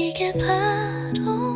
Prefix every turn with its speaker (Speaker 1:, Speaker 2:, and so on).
Speaker 1: 이게 바로